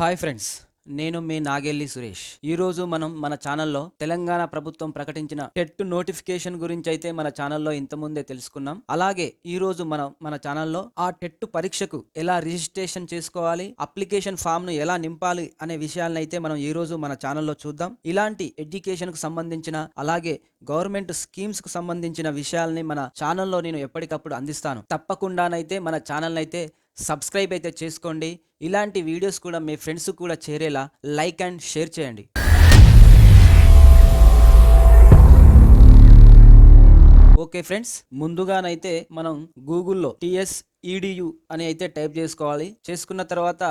Hi friends నేను మీ నాగెల్లి సురేష్. ఈరోజు మనం మన ఛానల్లో తెలంగాణ ప్రభుత్వం ప్రకటించిన టెట్ నోటిఫికేషన్ గురించి అయితే మన ఛానల్లో ఇంతకుముందే తెలుసుకున్నాం. అలాగే ఈరోజు మనం మన ఛానల్లో ఆ టెట్ పరీక్షకు ఎలా రిజిస్ట్రేషన్ చేసుకోవాలి అప్లికేషన్ ఫామ్ను ఎలా నింపాలి అనే విషయాలను అయితే మనం ఈరోజు మన ఛానల్లో చూద్దాం. ఇలాంటి ఎడ్యుకేషన్కు సంబంధించిన అలాగే గవర్నమెంట్ స్కీమ్స్కు సంబంధించిన విషయాల్ని మన ఛానల్లో నేను ఎప్పటికప్పుడు అందిస్తాను. తప్పకుండానైతే మన ఛానల్ అయితే సబ్స్క్రైబ్ అయితే చేసుకోండి. ఇలాంటి వీడియోస్ కూడా మీ ఫ్రెండ్స్ కూడా చేరేలా లైక్ అండ్ షేర్ చేయండి. ఓకే ఫ్రెండ్స్ ముందుగానైతే మనం గూగుల్లో టిఎస్ ఈడియు అని అయితే టైప్ చేసుకోవాలి. చేసుకున్న తర్వాత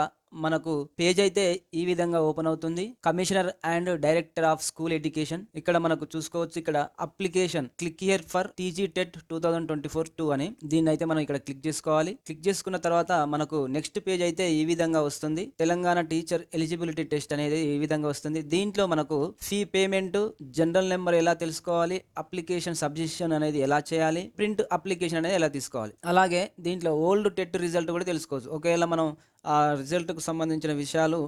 మనకు పేజ్ అయితే ఈ విధంగా ఓపెన్ అవుతుంది. Commissioner and director of school education. ఇక్కడ మనకు చూసుకోవచ్చు ఇక్కడ application. Click here for TG TET two thousand twenty four two అని. దీన్ని అయితే మనం ఇక్కడ క్లిక్ చేసుకోవాలి. క్లిక్ చేసుకున్న తర్వాత మనకు నెక్స్ట్ పేజ్ అయితే ఈ విధంగా వస్తుంది. తెలంగాణ టీచర్ ఎలిజిబిలిటీ టెస్ట్ అనేది ఈ విధంగా వస్తుంది. దీంట్లో మనకు ఫీ పేమెంట్ జనరల్ నెంబర్ ఎలా తెలుసుకోవాలి అప్లికేషన్ సబ్జెషన్ అనేది ఎలా చేయాలి ప్రింట్ అప్లికేషన్ అనేది ఎలా తీసుకోవాలి. అలాగే దీంట్లో ఓల్డ్ టెట్ రిజల్ట్ కూడా తెలుసుకోవచ్చు. ఒకవేళ మనం ఆ రిజల్ట్కు సంబంధించిన విషయాలు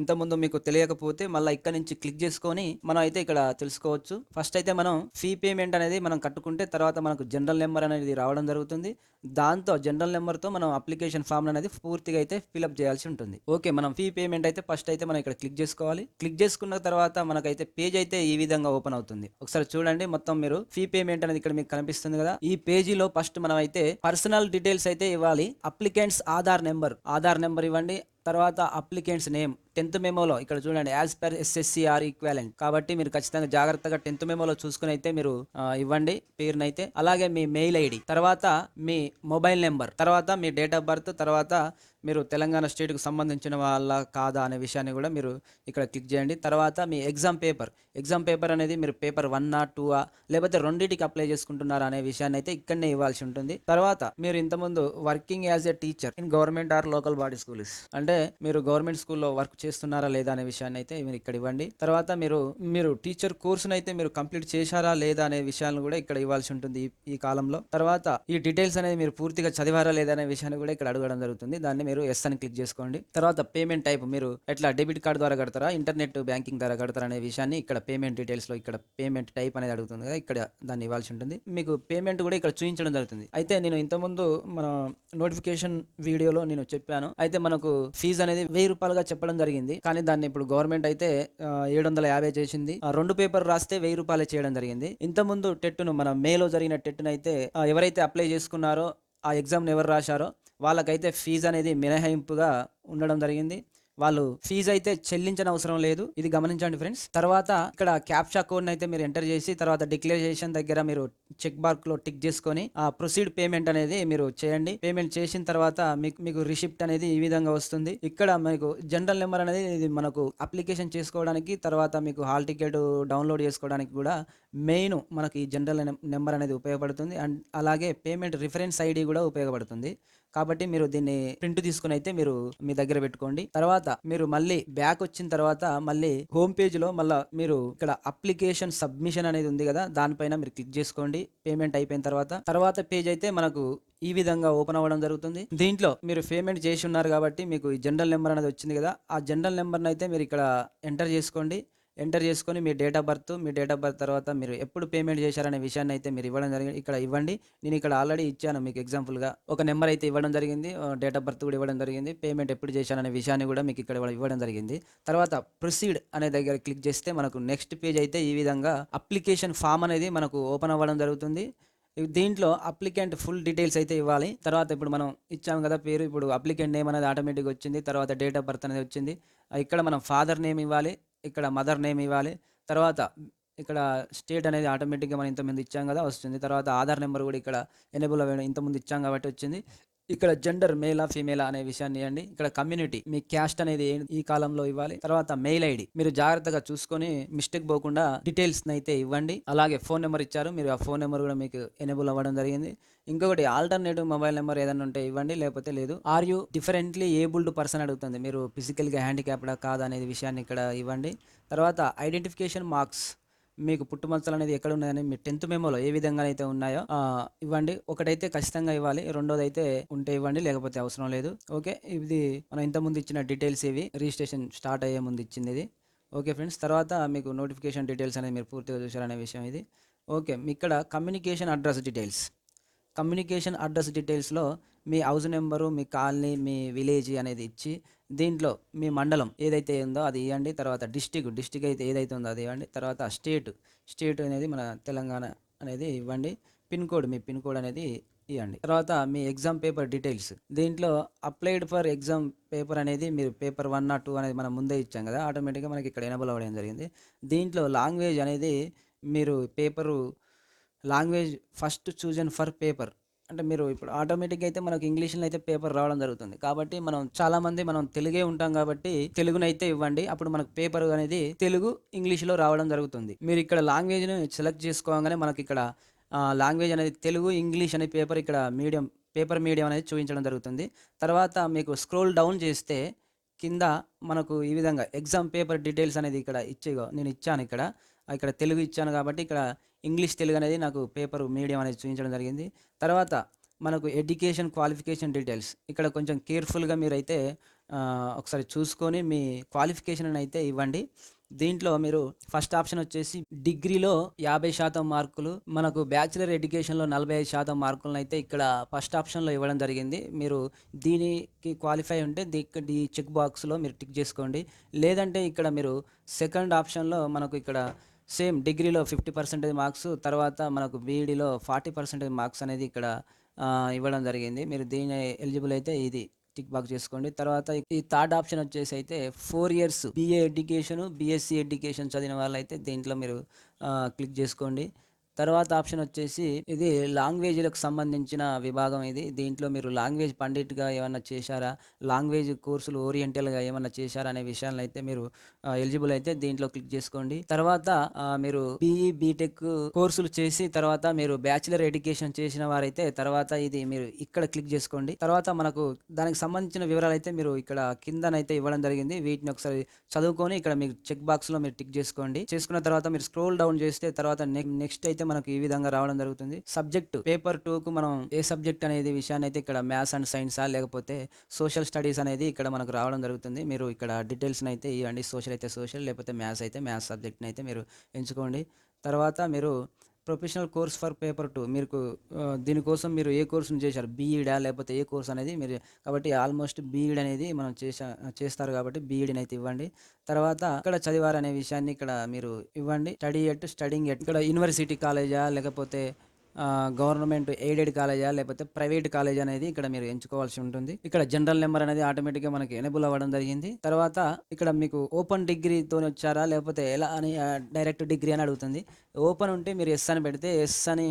ఇంతకుముందు మీకు తెలియకపోతే మళ్ళీ ఇక్కడ నుంచి క్లిక్ చేసుకొని మనం అయితే ఇక్కడ తెలుసుకోవచ్చు. ఫస్ట్ అయితే మనం ఫీ పేమెంట్ అనేది మనం కట్టుకుంటే తర్వాత మనకు జనరల్ నెంబర్ అనేది రావడం జరుగుతుంది. దాంతో జనరల్ నెంబర్తో మనం అప్లికేషన్ ఫామ్ అనేది పూర్తిగా అయితే ఫిలప్ చేయాల్సి ఉంటుంది. ఓకే మనం ఫీ పేమెంట్ అయితే ఫస్ట్ అయితే మనం ఇక్కడ క్లిక్ చేసుకోవాలి. క్లిక్ చేసుకున్న తర్వాత మనకైతే పేజ్ అయితే ఈ విధంగా ఓపెన్ అవుతుంది. ఒకసారి చూడండి మొత్తం మీరు ఫీ పేమెంట్ అనేది ఇక్కడ మీకు కనిపిస్తుంది కదా? ఈ పేజీలో ఫస్ట్ మనం అయితే పర్సనల్ డీటెయిల్స్ అయితే ఇవ్వాలి. Applicants Aadhaar number Aadhaar number ఇవ్వండి. తర్వాత అప్లికెంట్స్ నేమ్ టెన్త్ మెమోలో ఇక్కడ చూడండి యాజ్ పర్ ఎస్ఎస్సిఆర్ ఈక్వాలెంట్ కాబట్టి మీరు ఖచ్చితంగా జాగ్రత్తగా టెన్త్ మెమోలో చూసుకుని అయితే మీరు ఇవ్వండి పేరునైతే. అలాగే మీ మెయిల్ ఐడి తర్వాత మీ మొబైల్ నెంబర్ తర్వాత మీ డేట్ ఆఫ్ బర్త్ తర్వాత మీరు తెలంగాణ స్టేట్కు సంబంధించిన వాళ్ళ కాదా అనే విషయాన్ని కూడా మీరు ఇక్కడ క్లిక్ చేయండి. తర్వాత మీ ఎగ్జామ్ పేపర్ ఎగ్జామ్ పేపర్ అనేది మీరు పేపర్ వన్ ఆ టూ ఆ లేకపోతే రెండింటికి అప్లై చేసుకుంటున్నారా అనే విషయాన్ని అయితే ఇక్కడనే ఇవ్వాల్సి ఉంటుంది. తర్వాత మీరు ఇంతకుముందు working as a teacher in government or local body schools అంటే మీరు గవర్నమెంట్ స్కూల్లో వర్క్ చేస్తున్నారా లేదా అనే విషయాన్ని అయితే మీరు ఇక్కడ ఇవ్వండి. తర్వాత మీరు మీరు టీచర్ కోర్సును అయితే మీరు కంప్లీట్ చేశారా లేదా అనే విషయాలను కూడా ఇక్కడ ఇవ్వాల్సి ఉంటుంది ఈ- ఈ కాలంలో. తర్వాత ఈ డీటెయిల్స్ అనేది మీరు పూర్తిగా చదివారా లేదా అనే విషయాన్ని కూడా ఇక్కడ అడగడం జరుగుతుంది. దాన్ని మీరు ఎస్ అని క్లిక్ చేసుకోండి. తర్వాత పేమెంట్ టైప్ మీరు ఎట్లా డెబిట్ కార్డ్ ద్వారా కడతారా ఇంటర్నెట్ బ్యాంకింగ్ ద్వారా కడతారా అనే విషయాన్ని ఇక్కడ పేమెంట్ డీటెయిల్స్లో ఇక్కడ పేమెంట్ టైప్ అనేది అడుగుతుంది కదా ఇక్కడ దాన్ని ఇవ్వాల్సి ఉంటుంది. మీకు పేమెంట్ కూడా ఇక్కడ చూపించడం జరుగుతుంది. అయితే నేను ఇంతకుముందు మన నోటిఫికేషన్ వీడియోలో నేను చెప్పాను. అయితే మనకు ఫీజు అనేది వెయ్యి రూపాయలుగా చెప్పడం జరిగింది. కానీ దాన్ని ఇప్పుడు గవర్నమెంట్ అయితే ఏడు వందల యాభై చేసింది. ఆ, రెండు పేపర్ రాస్తే వెయ్యి రూపాయలు చేయడం జరిగింది. ఇంతకుముందు టెట్ను మన మేలో జరిగిన టెట్ను అయితే ఎవరైతే అప్లై చేసుకున్నారో ఆ ఎగ్జామ్ని ఎవరు రాశారో వాళ్ళకైతే ఫీజు అనేది మినహాయింపుగా ఉండడం జరిగింది. వాళ్ళు ఫీజు అయితే చెల్లించని అవసరం లేదు. ఇది గమనించండి ఫ్రెండ్స్. తర్వాత ఇక్కడ క్యాప్షా కోడ్ అయితే మీరు ఎంటర్ చేసి తర్వాత డిక్లరేషన్ దగ్గర మీరు చెక్ బార్క్లో టిక్ చేసుకొని ఆ ప్రొసీడ్ పేమెంట్ అనేది మీరు చేయండి. పేమెంట్ చేసిన తర్వాత మీకు మీకు రిసిప్ట్ అనేది ఈ విధంగా వస్తుంది. ఇక్కడ మీకు జనరల్ నెంబర్ అనేది ఇది మనకు అప్లికేషన్ చేసుకోవడానికి తర్వాత మీకు హాల్ టికెట్ డౌన్లోడ్ చేసుకోవడానికి కూడా మెయిన్ మనకి జనరల్ నెంబర్ అనేది ఉపయోగపడుతుంది. అండ్ అలాగే పేమెంట్ రిఫరెన్స్ ఐడి కూడా ఉపయోగపడుతుంది. కాబట్టి మీరు దీన్ని ప్రింట్ తీసుకుని అయితే మీరు మీ దగ్గర పెట్టుకోండి. తర్వాత మీరు మళ్ళీ బ్యాక్ వచ్చిన తర్వాత మళ్ళీ హోమ్ పేజ్లో మళ్ళీ మీరు ఇక్కడ అప్లికేషన్ సబ్మిషన్ అనేది ఉంది కదా దానిపైన మీరు క్లిక్ చేసుకోండి. పేమెంట్ అయిపోయిన తర్వాత తర్వాత పేజ్ అయితే మనకు ఈ విధంగా ఓపెన్ అవ్వడం జరుగుతుంది. దీంట్లో మీరు పేమెంట్ చేసి ఉన్నారు కాబట్టి మీకు ఈ జనరల్ నెంబర్ అనేది వచ్చింది కదా ఆ జనరల్ నెంబర్ని అయితే మీరు ఇక్కడ ఎంటర్ చేసుకోండి. ఎంటర్ చేసుకొని మీ డేట్ ఆఫ్ బర్త్ మీ డేట్ ఆఫ్ బర్త్ తర్వాత మీరు ఎప్పుడు పేమెంట్ చేశారనే విషయాన్ని అయితే మీరు ఇవ్వడం జరిగింది. ఇక్కడ ఇవ్వండి. నేను ఇక్కడ ఆల్రెడీ ఇచ్చాను మీకు ఎగ్జాంపుల్గా ఒక నెంబర్ అయితే ఇవ్వడం జరిగింది. డేట్ ఆఫ్ బర్త్ కూడా ఇవ్వడం జరిగింది. పేమెంట్ ఎప్పుడు చేశారనే విషయాన్ని కూడా మీకు ఇక్కడ ఇవ్వడం జరిగింది. తర్వాత ప్రొసీడ్ అనే దగ్గర క్లిక్ చేస్తే మనకు నెక్స్ట్ పేజ్ అయితే ఈ విధంగా అప్లికేషన్ ఫామ్ అనేది మనకు ఓపెన్ అవ్వడం జరుగుతుంది. దీంట్లో అప్లికెంట్ ఫుల్ డీటెయిల్స్ అయితే ఇవ్వాలి. తర్వాత ఇప్పుడు మనం ఇచ్చాము కదా పేరు. ఇప్పుడు అప్లికెంట్ నేమ్ అనేది ఆటోమేటిక్గా వచ్చింది. తర్వాత డేట్ ఆఫ్ బర్త్ అనేది వచ్చింది. ఇక్కడ మనం ఫాదర్ నేమ్ ఇవ్వాలి. ఇక్కడ మదర్ నేమ్ ఇవ్వాలి. తర్వాత ఇక్కడ స్టేట్ అనేది ఆటోమేటిక్గా మనం ఇంతమంది ఇచ్చాం కదా వస్తుంది. తర్వాత ఆధార్ నెంబర్ కూడా ఇక్కడ ఎనేబుల్ అవ్వడం ఇంతకుముందు ఇచ్చాం కాబట్టి వచ్చింది. ఇక్కడ జెండర్ మేలా ఫీమేలా అనే విషయాన్ని ఇవ్వండి. ఇక్కడ కమ్యూనిటీ మీ క్యాస్ట్ అనేది ఈ కాలంలో ఇవ్వాలి. తర్వాత మెయిల్ ఐడి మీరు జాగ్రత్తగా చూసుకొని మిస్టేక్ పోకుండా డీటెయిల్స్ అయితే ఇవ్వండి. అలాగే ఫోన్ నెంబర్ ఇచ్చారు. మీరు ఆ ఫోన్ నెంబర్ కూడా మీకు ఎనేబుల్ అవ్వడం జరిగింది. ఇంకొకటి ఆల్టర్నేటివ్ మొబైల్ నెంబర్ ఏదైనా ఉంటే ఇవ్వండి. లేకపోతే లేదు. Are you differently abled person అడుగుతుంది. మీరు ఫిజికల్గా హ్యాండిక్యాప్డా కాదా అనేది విషయాన్ని ఇక్కడ ఇవ్వండి. తర్వాత ఐడెంటిఫికేషన్ మార్క్స్ మీకు పుట్టుమచ్చలు అనేది ఎక్కడ ఉన్నాయని మీ టెన్త్ మెమోలో ఏ విధంగా అయితే ఉన్నాయో ఇవ్వండి. ఒకటైతే ఖచ్చితంగా ఇవ్వాలి. రెండోది అయితే ఉంటే ఇవ్వండి లేకపోతే అవసరం లేదు. ఓకే? ఇది మనం ఇంతకుముందు ఇచ్చిన డీటెయిల్స్ ఇవి. రిజిస్ట్రేషన్ స్టార్ట్ అయ్యే ముందు ఇచ్చింది ఇది ఓకే ఫ్రెండ్స్? తర్వాత మీకు నోటిఫికేషన్ డీటెయిల్స్ అనేది మీరు పూర్తిగా చూసారనే విషయం ఇది. ఓకే మీ ఇక్కడ communication address details. Communication address డీటెయిల్స్లో మీ హౌస్ నెంబరు మీ కాలనీ మీ విలేజ్ అనేది ఇచ్చి దీంట్లో మీ మండలం ఏదైతే ఉందో అది ఇవ్వండి. తర్వాత డిస్టిక్ డిస్టిక్ అయితే ఏదైతే ఉందో అది ఇవ్వండి. తర్వాత స్టేట్ స్టేట్ అనేది మన తెలంగాణ అనేది ఇవ్వండి. పిన్ కోడ్ మీ పిన్ కోడ్ అనేది ఇవ్వండి. తర్వాత మీ ఎగ్జామ్ పేపర్ డీటెయిల్స్. దీంట్లో అప్లైడ్ ఫర్ ఎగ్జామ్ పేపర్ అనేది మీరు పేపర్ వన్ నాట్ టూ అనేది మనం ముందే ఇచ్చాం కదా ఆటోమేటిక్గా మనకి ఇక్కడ ఎనబుల్ అవ్వడం జరిగింది. దీంట్లో లాంగ్వేజ్ అనేది మీరు paper language first chosen for paper. అంటే మీరు ఇప్పుడు ఆటోమేటిక్గా అయితే మనకు ఇంగ్లీష్లో అయితే పేపర్ రావడం జరుగుతుంది. కాబట్టి మనం చాలా మంది మనం తెలుగే ఉంటాం కాబట్టి తెలుగునైతే ఇవ్వండి. అప్పుడు మనకు పేపర్ అనేది తెలుగు ఇంగ్లీష్లో రావడం జరుగుతుంది. మీరు ఇక్కడ లాంగ్వేజ్ని సెలెక్ట్ చేసుకోగానే మనకి ఇక్కడ లాంగ్వేజ్ అనేది తెలుగు ఇంగ్లీష్ అనే పేపర్ ఇక్కడ మీడియం పేపర్ మీడియం అనేది చూపించడం జరుగుతుంది. తర్వాత మీకు స్క్రోల్ డౌన్ చేస్తే కింద మనకు ఈ విధంగా ఎగ్జామ్ పేపర్ డీటెయిల్స్ అనేది ఇక్కడ ఇచ్చేగా నేను ఇచ్చాను ఇక్కడ. ఇక్కడ తెలుగు ఇచ్చాను కాబట్టి ఇక్కడ ఇంగ్లీష్ తెలుగు అనేది నాకు పేపర్ మీడియం అనేది చూపించడం జరిగింది. తర్వాత మనకు ఎడ్యుకేషన్ క్వాలిఫికేషన్ డీటెయిల్స్. ఇక్కడ కొంచెం కేర్ఫుల్గా మీరైతే ఒకసారి చూసుకొని మీ క్వాలిఫికేషన్ అయితే ఇవ్వండి. దీంట్లో మీరు ఫస్ట్ ఆప్షన్ వచ్చేసి డిగ్రీలో యాభై శాతం మార్కులు మనకు బ్యాచిలర్ ఎడ్యుకేషన్లో నలభై ఐదు శాతం మార్కులను అయితే ఇక్కడ ఫస్ట్ ఆప్షన్లో ఇవ్వడం జరిగింది. మీరు దీనికి క్వాలిఫై ఉంటే ఈ చెక్ బాక్స్లో మీరు టిక్ చేసుకోండి. లేదంటే ఇక్కడ మీరు సెకండ్ ఆప్షన్లో మనకు ఇక్కడ సేమ్ డిగ్రీలో ఫిఫ్టీ పర్సెంటేజ్ మార్క్స్ తర్వాత మనకు బీఈడీలో ఫార్టీ పర్సెంటేజ్ మార్క్స్ అనేది ఇక్కడ ఇవ్వడం జరిగింది. మీరు దీని ఎలిజిబుల్ అయితే ఇది టిక్ బాక్ చేసుకోండి. తర్వాత ఈ థర్డ్ ఆప్షన్ వచ్చేసి అయితే four years BA education BSc education చదివిన వాళ్ళైతే దీంట్లో మీరు క్లిక్ చేసుకోండి. తర్వాత ఆప్షన్ వచ్చేసి ఇది లాంగ్వేజ్లకు సంబంధించిన విభాగం ఇది. దీంట్లో మీరు లాంగ్వేజ్ పండిట్గా ఏమన్నా చేశారా? లాంగ్వేజ్ కోర్సులు ఓరియంటల్గా ఏమన్నా చేశారా అనే విషయాలను అయితే మీరు ఎలిజిబుల్ అయితే దీంట్లో క్లిక్ చేసుకోండి. తర్వాత మీరు బీఈ బీటెక్ కోర్సులు చేసి తర్వాత మీరు బ్యాచిలర్ ఎడ్యుకేషన్ చేసిన వారైతే తర్వాత ఇది మీరు ఇక్కడ క్లిక్ చేసుకోండి. తర్వాత మనకు దానికి సంబంధించిన వివరాలు అయితే మీరు ఇక్కడ కిందనైతే ఇవ్వడం జరిగింది. వీటిని ఒకసారి చదువుకొని ఇక్కడ మీకు చెక్ బాక్స్లో మీరు టిక్ చేసుకోండి. చేసుకున్న తర్వాత మీరు స్క్రోల్ డౌన్ చేస్తే తర్వాత నెక్స్ట్ అయితే మనకు ఈ విధంగా రావడం జరుగుతుంది. సబ్జెక్ట్ పేపర్ టూ కు మనం ఏ సబ్జెక్ట్ అనేది విషయాన్ని అయితే ఇక్కడ మ్యాథ్స్ అండ్ సైన్సా లేకపోతే సోషల్ స్టడీస్ అనేది ఇక్కడ మనకు రావడం జరుగుతుంది. మీరు ఇక్కడ డీటెయిల్స్ అయితే ఇవ్వండి. సోషల్ అయితే సోషల్ లేకపోతే మ్యాథ్స్ అయితే మ్యాథ్స్ సబ్జెక్ట్ని అయితే మీరు ఎంచుకోండి. తర్వాత మీరు professional course for paper two. మీకు దీనికోసం మీరు ఏ కోర్సును చేశారు? బీఈడా లేకపోతే ఏ కోర్స్ అనేది మీరు కాబట్టి ఆల్మోస్ట్ బీఈడ్ అనేది మనం చేసా చేస్తారు కాబట్టి బీఈడిని అయితే ఇవ్వండి. తర్వాత ఇక్కడ చదివారు అనే విషయాన్ని ఇక్కడ మీరు ఇవ్వండి. Study at studying at. ఇక్కడ యూనివర్సిటీ కాలేజా లేకపోతే గవర్నమెంట్ ఎయిడెడ్ కాలేజా లేకపోతే ప్రైవేట్ కాలేజ్ అనేది ఇక్కడ మీరు ఎంచుకోవాల్సి ఉంటుంది. ఇక్కడ జనరల్ నెంబర్ అనేది ఆటోమేటిక్గా మనకి ఎనేబుల్ అవ్వడం జరిగింది. తర్వాత ఇక్కడ మీకు ఓపెన్ డిగ్రీతో వచ్చారా లేకపోతే ఎలా అని డైరెక్ట్ డిగ్రీ అని అడుగుతుంది. ఓపెన్ ఉంటే మీరు ఎస్ అని పెడితే ఎస్ అని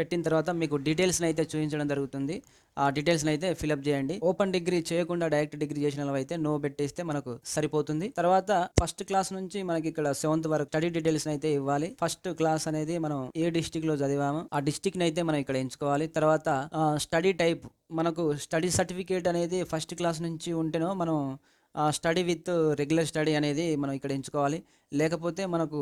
పెట్టిన తర్వాత మీకు డీటెయిల్స్ని అయితే చూపించడం జరుగుతుంది. ఆ డీటెయిల్స్ని అయితే ఫిలప్ చేయండి. ఓపెన్ డిగ్రీ చేయకుండా డైరెక్ట్ డిగ్రీ చేసిన వాళ్ళు అయితే నో పెట్టేస్తే మనకు సరిపోతుంది. తర్వాత ఫస్ట్ క్లాస్ నుంచి మనకి ఇక్కడ సెవెంత్ వరకు స్టడీ డీటెయిల్స్ అయితే ఇవ్వాలి. ఫస్ట్ క్లాస్ అనేది మనం ఏ డిస్టిక్లో చదివామో ఆ డిస్టిక్ అయితే మనం ఇక్కడ ఎంచుకోవాలి. తర్వాత స్టడీ టైప్ మనకు స్టడీ సర్టిఫికేట్ అనేది ఫస్ట్ క్లాస్ నుంచి ఉంటేనో మనం స్టడీ విత్ రెగ్యులర్ స్టడీ అనేది మనం ఇక్కడ ఎంచుకోవాలి. లేకపోతే మనకు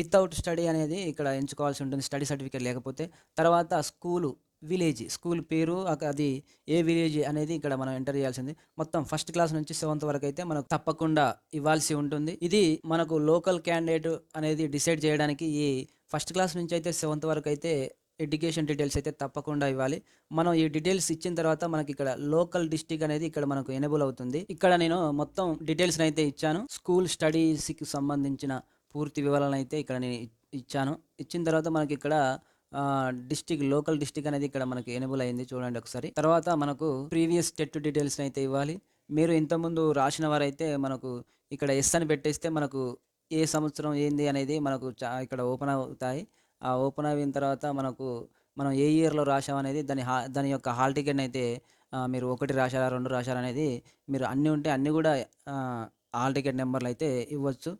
వితౌట్ స్టడీ అనేది ఇక్కడ ఎంచుకోవాల్సి ఉంటుంది స్టడీ సర్టిఫికేట్ లేకపోతే. తర్వాత స్కూలు విలేజ్ స్కూల్ పేరు అది ఏ విలేజ్ అనేది ఇక్కడ మనం ఎంటర్ చేయాల్సింది. మొత్తం ఫస్ట్ క్లాస్ నుంచి సెవెంత్ వరకు అయితే మనకు తప్పకుండా ఇవ్వాల్సి ఉంటుంది. ఇది మనకు లోకల్ క్యాండిడేట్ అనేది డిసైడ్ చేయడానికి ఈ ఫస్ట్ క్లాస్ నుంచి అయితే సెవెంత్ వరకు అయితే ఎడ్యుకేషన్ డీటెయిల్స్ అయితే తప్పకుండా ఇవ్వాలి. మనం ఈ డీటెయిల్స్ ఇచ్చిన తర్వాత మనకి ఇక్కడ లోకల్ డిస్టిక్ అనేది ఇక్కడ మనకు ఎనేబుల్ అవుతుంది. ఇక్కడ నేను మొత్తం డీటెయిల్స్ అయితే ఇచ్చాను. స్కూల్ స్టడీస్కి సంబంధించిన పూర్తి వివరాలను అయితే ఇక్కడ నేను ఇచ్చాను. ఇచ్చిన తర్వాత మనకి ఇక్కడ డిస్టిక్ లోకల్ డిస్టిక్ అనేది ఇక్కడ మనకి ఎనేబుల్ అయింది చూడండి ఒకసారి. తర్వాత మనకు ప్రీవియస్ టెట్ డీటెయిల్స్ అయితే ఇవ్వాలి. మీరు ఇంతకుముందు రాసిన వారైతే మనకు ఇక్కడ ఎస్ అని పెట్టేస్తే మనకు ఏ సంవత్సరం ఏంది అనేది మనకు చా ఇక్కడ ఓపెన్ అవుతాయి. ఆ ఓపెన్ అయిన తర్వాత మనకు మనం ఏ ఇయర్లో రాసాం అనేది దాని హా దాని యొక్క హాల్ టికెట్ అయితే మీరు ఒకటి రాశారా రెండు రాశారా అనేది మీరు అన్నీ ఉంటే అన్నీ కూడా హాల్ టికెట్ నెంబర్లు అయితే ఇవ్వచ్చు.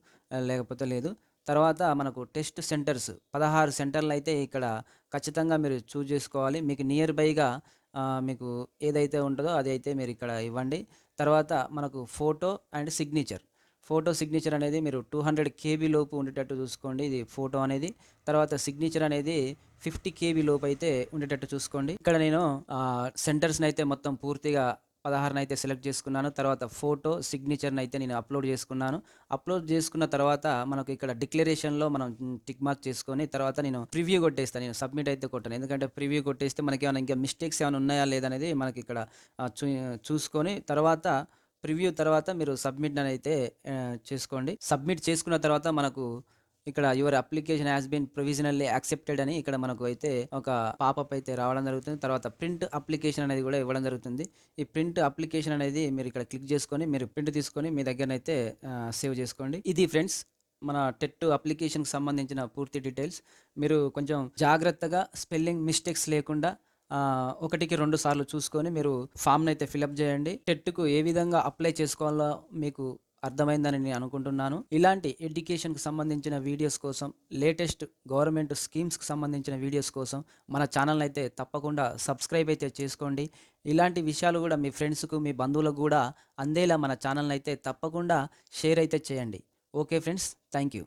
లేకపోతే లేదు. తర్వాత మనకు టెస్ట్ సెంటర్స్ పదహారు సెంటర్లు అయితే ఇక్కడ ఖచ్చితంగా మీరు చూజ్ చేసుకోవాలి. మీకు నియర్ బైగా మీకు ఏదైతే ఉంటుందో అది అయితే మీరు ఇక్కడ ఇవ్వండి. తర్వాత మనకు photo and signature. Photo signature అనేది మీరు టూ హండ్రెడ్ కేబీ లోపు ఉండేటట్టు చూసుకోండి. ఇది ఫోటో అనేది. తర్వాత సిగ్నేచర్ అనేది ఫిఫ్టీ కేబీ లోపు అయితే ఉండేటట్టు చూసుకోండి. ఇక్కడ నేను సెంటర్స్ని అయితే మొత్తం పూర్తిగా పదహారును అయితే సెలెక్ట్ చేసుకున్నాను. తర్వాత ఫోటో సిగ్నేచర్ని అయితే నేను అప్లోడ్ చేసుకున్నాను. అప్లోడ్ చేసుకున్న తర్వాత మనకు ఇక్కడ డిక్లరేషన్లో మనం టిక్ మార్క్ చేసుకొని తర్వాత నేను ప్రివ్యూ కొట్టేస్తాను నేను సబ్మిట్ అయితే కొట్టాను. ఎందుకంటే ప్రివ్యూ కొట్టేస్తే మనకి ఏమైనా ఇంకా మిస్టేక్స్ ఏమైనా ఉన్నాయా లేదనేది మనకి ఇక్కడ చూ చూసుకొని తర్వాత ప్రివ్యూ తర్వాత మీరు సబ్మిట్ అని అయితే చేసుకోండి. సబ్మిట్ చేసుకున్న తర్వాత మనకు ఇక్కడ your application has been provisionally accepted అని ఇక్కడ మనకు అయితే ఒక పాపప్ అయితే రావడం జరుగుతుంది. తర్వాత ప్రింట్ అప్లికేషన్ అనేది కూడా ఇవ్వడం జరుగుతుంది. ఈ ప్రింట్ అప్లికేషన్ అనేది మీరు ఇక్కడ క్లిక్ చేసుకొని మీరు ప్రింట్ తీసుకొని మీ దగ్గరనైతే సేవ్ చేసుకోండి. ఇది ఫ్రెండ్స్ మన టెట్ అప్లికేషన్కి సంబంధించిన పూర్తి డీటెయిల్స్. మీరు కొంచెం జాగ్రత్తగా స్పెల్లింగ్ మిస్టేక్స్ లేకుండా ఒకటికి రెండు సార్లు చూసుకొని మీరు ఫామ్ని అయితే ఫిలప్ చేయండి. టెట్కు ఏ విధంగా అప్లై చేసుకోవాలో మీకు అర్థమైందని నేను అనుకుంటున్నాను. ఇలాంటి ఎడ్యుకేషన్కి సంబంధించిన వీడియోస్ కోసం లేటెస్ట్ గవర్నమెంట్ స్కీమ్స్కి సంబంధించిన వీడియోస్ కోసం మన ఛానల్ అయితే తప్పకుండా సబ్స్క్రైబ్ అయితే చేసుకోండి. ఇలాంటి విషయాలు కూడా మీ ఫ్రెండ్స్కు మీ బంధువులకు కూడా అందేలా మన ఛానల్ అయితే తప్పకుండా షేర్ అయితే చేయండి. Okay friends thank you.